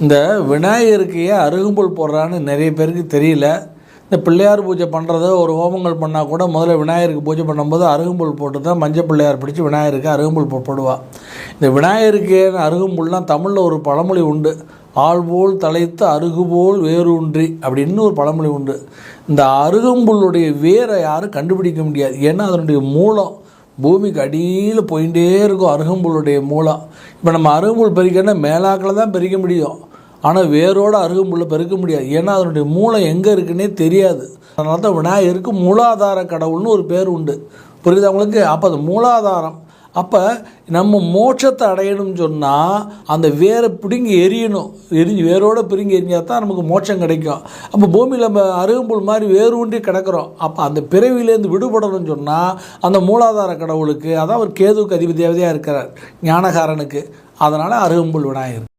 இந்த விநாயகருக்கு ஏன் அருகம்புல் போடுறான்னு நிறைய பேருக்கு தெரியல. இந்த பிள்ளையார் பூஜை பண்ணுறது ஒரு ஹோமங்கள் பண்ணால் கூட முதல்ல விநாயகருக்கு பூஜை பண்ணும்போது அருகம்புல் போட்டு தான் மஞ்சள் பிள்ளையார் பிடிச்சி விநாயகருக்கு அருகம்புல் போ- போடுவா. இந்த விநாயகருக்கு அருகும்புல்னால் தமிழில் ஒரு பழமொழி உண்டு. ஆள்போல் தலைத்து அருகுபோல் வேரூன்றி அப்படின்னு ஒரு பழமொழி உண்டு. இந்த அருகம்புல்லுடைய வேரை யாரும் கண்டுபிடிக்க முடியாது. ஏன்னா அதனுடைய மூலம் பூமிக்கு அடியில் போயிட்டே இருக்கும் அருகம்புல்லுடைய மூலம் இப்போ நம்ம அருகம்புல் பறிக்கணும்னா மேலாக்கில் தான் பறிக்க முடியும். ஆனால் வேரோட அருகம்புல்லை பெருக்க முடியாது. ஏன்னா அதனுடைய மூலம் எங்கே இருக்குன்னே தெரியாது. அதனால தான் விநாயகருக்கு மூலாதார கடவுள்னு ஒரு பேர் உண்டு. புரியுது அவங்களுக்கு அப்போ அது மூலாதாரம். அப்போ நம்ம மோட்சத்தை அடையணும்னு சொன்னால் அந்த வேரை பிடுங்கி எரியணும். எரிஞ்சு வேரோடு பிடுங்கி எரிஞ்சால் தான் நமக்கு மோட்சம் கிடைக்கும். அப்போ பூமியில் நம்ம அருகம்புல் மாதிரி வேறு ஊன்றி கிடக்கிறோம். அப்போ அந்த பிறவியிலேருந்து விடுபடணும்னு சொன்னால் அந்த மூலாதார கடவுளுக்கு அதான் ஒரு கேதுவுக்கு அதிபதி தேவதையாக இருக்கிறார் ஞானகாரனுக்கு. அதனால் அருகம்புல் விநாயகர்.